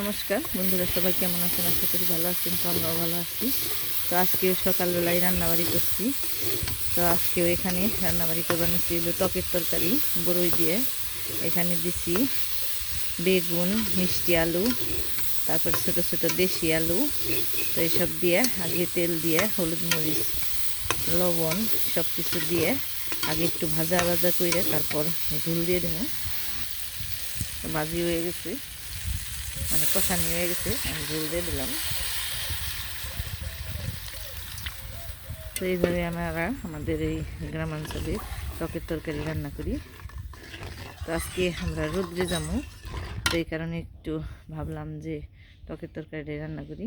নমস্কার, বন্ধুরা সবাই কেমন আছেন? আশা করি ভালো আছেন, তো আমরাও ভালো আছি। তো আজকেও সকালবেলায় রান্নাবাড়ি করছি। তো আজকেও এখানে রান্নাবাড়ি করবার ছিল টকের তরকারি বড়ই দিয়ে। এখানে দিছি বেগুন, মিষ্টি আলু, তারপর ছোট ছোট দেশি আলু। তো এইসব দিয়ে আগে তেল দিয়ে হলুদ মরিচ, লবণ সব কিছু দিয়ে আগে একটু ভাজা ভাজা করে তারপর ঝুল দিয়ে দিব ভাজি হয়ে গেছে। মানে কষানি হয়ে গেছে, আমি ঝোল দিয়ে দিলাম। তো এইভাবে আমরা আমাদের এই গ্রামাঞ্চলে টকের তরকারি রান্না করি। তো আজকে আমরা রোদ্রে যাব তো এই কারণে একটু ভাবলাম যে টকের তরকারিটা রান্না করি।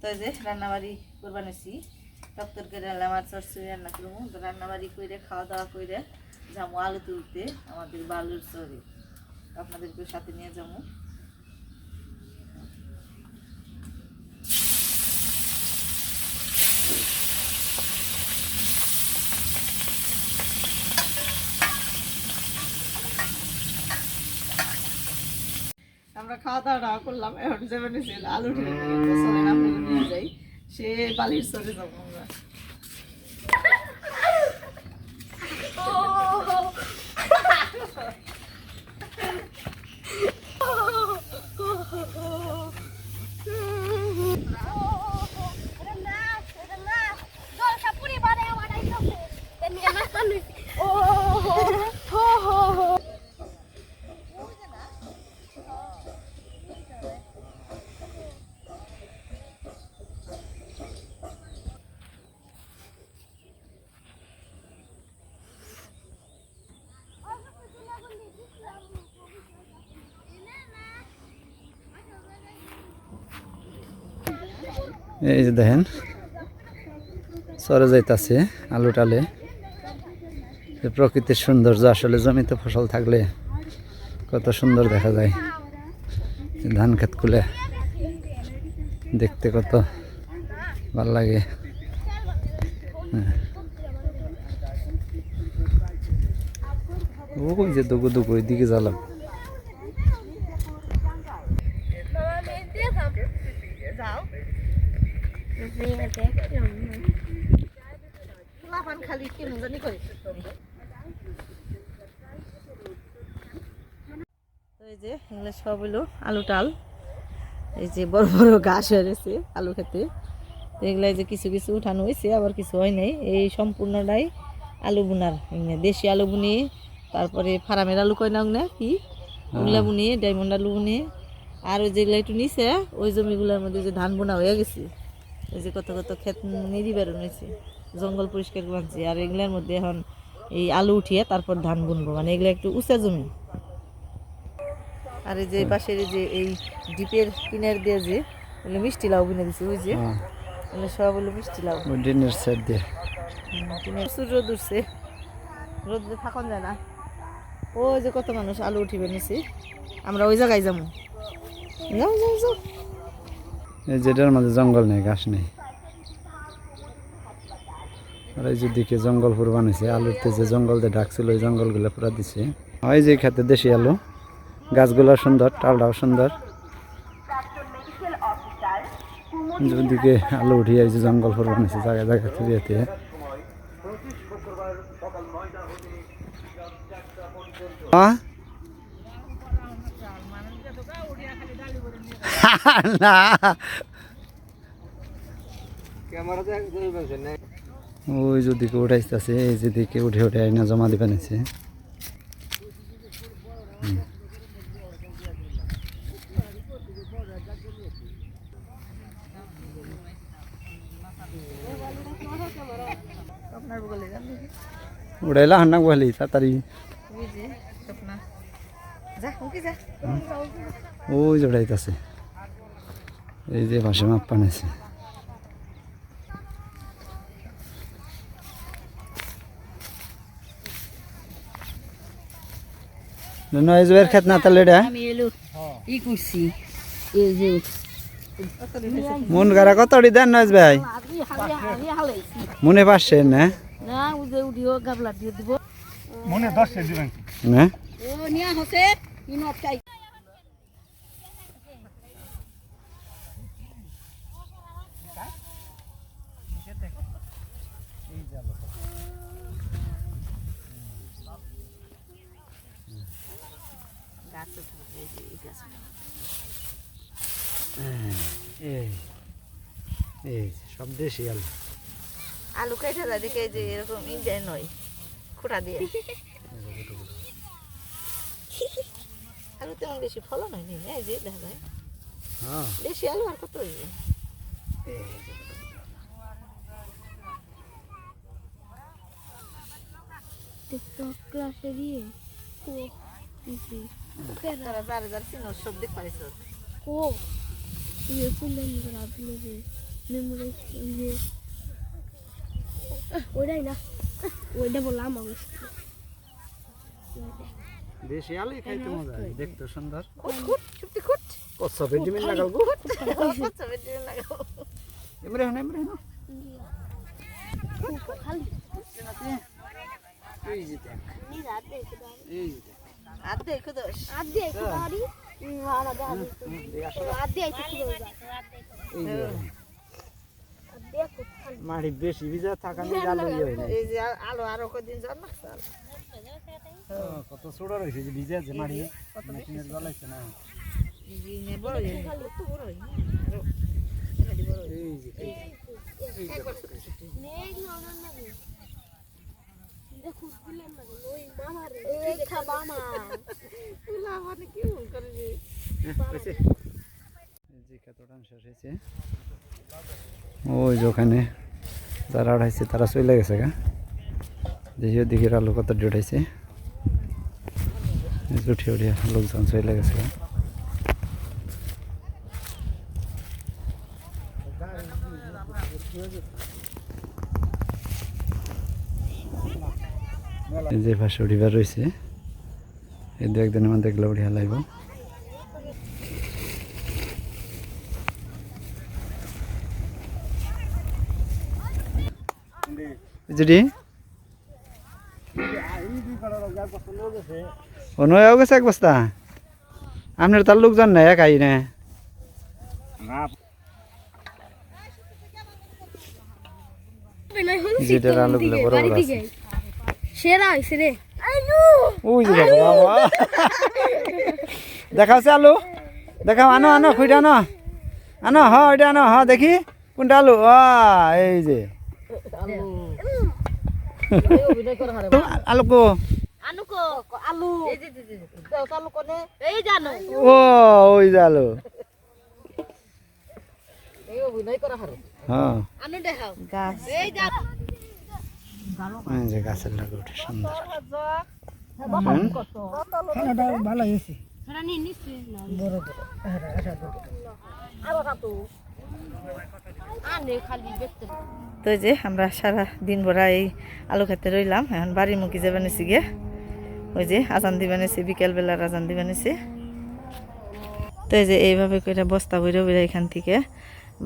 তো যে রান্নাবাড়ি করবা নিছি টক করে আমার চরচড়ি রান্না করব। তো রান্নাবাড়ি করে খাওয়া দাওয়া করে যাব আলু তুলতে, আমাদের বালুর চরে। আপনাদেরকে সাথে নিয়ে যাব আমরা খাওয়া দাওয়া করলাম, এখন যে মানে আলু ঢেলে চলেন আপনাকে নিয়ে যাই। সে বালির চলে যাব আমরা। এই যে দেখেন সরে যাইতাছে আলু টালে। প্রকৃতির সৌন্দর্য, আসলে জমিতে ফসল থাকলে কত সুন্দর দেখা যায়। ধান ক্ষেত খুলে দেখতে কত ভালো লাগে। হ্যাঁ। ওই যে দুগু দুগু, ওইদিকে জ্বালাম খালি জানি করে এই যে এগুলো সব হলো আলু টাল। এই যে বড় বড় ঘাস হয়ে গেছে আলু খেতে। এগুলো যে কিছু কিছু উঠানো হয়েছে আবার কিছু হয় নাই। এই সম্পূর্ণটাই আলু বুনার। দেশি আলু বুনি তারপরে ফার্মের আলু কয় না কি? ওগুলা বুনি ডায়মন্ড আলু বুনি। আর ওই যেগুলো একটু নিচে ওই জমিগুলোর মধ্যে যে ধান বোনা হয়ে গেছে। ওই যে কত কত ক্ষেত নিরি বেরোন হয়েছে জঙ্গল পরিষ্কার করছি আর এগুলোর মধ্যে এখন এই আলু উঠিয়ে তারপর ধান বুনবো। মানে এগুলো একটু উঁচা জমি। আর এই যে পাশের যে এই ডিপের কিনার দিয়ে যে মিষ্টি লাউ বুনে দিছে ওই যে হ্যাঁ। সব হলো মিষ্টি লাউ। ডিনের সাইড দিয়ে। প্রচুর রোদ উঠছে। রোদ থাকুন যায় না। ওই যে কত মানুষ আলু উঠিবে নিছি আমরা ওই জায়গায় যাব। যাও যাও যাও। এই যেটার মাঝে জঙ্গল নেই, ঘাস নেই। আর এই যে দিকে জঙ্গল পুরো বানিয়েছে আলুতে যে জঙ্গল দিয়ে ডাকছিল, ওই জঙ্গলগুলো পুরো দিছে। হয় যে খেতে দেশি আলু গাছগুলো সুন্দর, টালটাও সুন্দর। দিকে আলু উঠিয়ে এই যে জঙ্গল পুরো বানিয়েছে জায়গা জায়গা থেকে এতে হ্যাঁ না। ওই যেদিকে উঠাইতেছে এই যেদিকে উঠে উঠে আইনা জমা দিবে নিছে উড়াইলা হান্না বলি তাড়াতাড়ি। ওই যে ওই উড়াইতেছে এই যে পাশে মাপ পানেছে নয় জুয়ের খেত না তাহলে এটা? আমি এলো। ই করছি। এই যে মন গারা কত দেন নয় ভাই? মনে পারছে না না উদে উডিও গাবলা দিয়ে দিব। না? ও নিয়া হসে। চাই এই এই সব দেশি আলু। আলু কেটে যায় দেখে যে এরকম ইন্ডিয়ান নয় খোটা দিয়ে। আলু তেমন বেশি ফলন হয়নি না এই যে দেখা যায়। হ্যাঁ। দেশি আলু আর কত হইবে? টিকটক ক্লাসে দিয়ে তারা যার সব দেখ পারিস কো ইয়ে ফুলেন করা যে মেমোরি ইয়ে ওইটাই না ওইটা বললাম অবশ্য দেশি আলু খাইতে মজা দেখতে সুন্দর। খুট চুপটি খুট। কচ্ছা ভিটামিন লাগাল গো। সবে দিয়ে লাগাও। এমরে হন এমরে হন। খালি। এই যে দেখ। নিজে হাত এই যে দেখ। এই দিয়ে একটু খুলে যায় এই যে। হাত দিয়ে একটু খালি। মাটি বেশি ভিজা থাকা নিয়ে আলু ইয়ে হয় না এই যে আলু আরও কদিন জন্ম কত ছোট রয়েছে যে ভিজে আছে মাটি মেশিনের জ্বলাইছে না। হয়ে গেছে, একটু বড় হয়ে। আরও এখানে বড় হয়ে এই যে। নেই অনন না দিলেন না ওই ওখানে যারা উঠাইছে তারা চলে গেছে গা। দেখি ওদিকে আলু কত উঠাইছে উঠে উঠে লোকজন চলে গেছে গা। যে পাশে উঠিবার রয়েছে এই দু একদিনের মধ্যে এগুলো উঠিয়া লাগবে যেটি ও নয়াও গেছে এক বস্তা। আপনার তার লোকজন নাই একাই না যেটার আলুগুলো বড় বড় আছে। সেরা হয়েছে রে। ওই যে বাবা দেখাও সে আলু। দেখাও আনো আনো খুঁজে আনো। আনো হ ওইটা আনো হ দেখি। কোনটা আলু? এই যে। আলু কো? আনু আলু। এই জানো ও ওই যে আলু। হ্যাঁ গাছ। যে গাছের লাগে ওঠে সুন্দর। তো এই যে আমরা সারা দিন ভরা এই আলু খেতে রইলাম। এখন বাড়ির মুখি যে বানিয়েছি গিয়ে ওই যে আজান দি বানিয়েছি বিকেলবেলার আজান দি বানিয়েছি। তো এই যে এইভাবে করে বস্তা বইরে বইরে এখান থেকে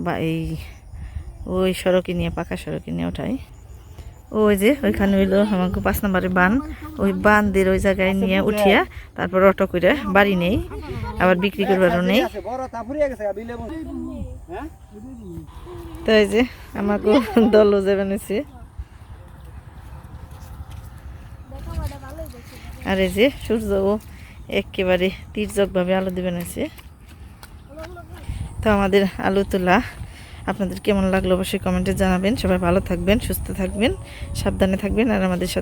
বা এই ওই সড়কে নিয়ে পাকা সড়কে নিয়ে ওঠাই। ওই যে ওইখানে হইল আমাকে পাঁচ নম্বরে বান। ওই বানদের ওই জায়গায় নিয়ে উঠিয়া তারপর অটো করে বাড়ি নেই, আবার বিক্রি করবারও নেই। তো এই যে আমাকে দলও যে বানিয়েছে আর এই যে সূর্যও একেবারে তীর্যকভাবে আলো দিয়ে বানিয়েছে তো আমাদের আলু তোলা আপনাদের কেমন লাগল অবশ্যই কমেন্টে জানাবেন। সবাই ভালো থাকবেন, সুস্থ থাকবেন, সাবধানে থাকবেন, আর আমাদের সাথে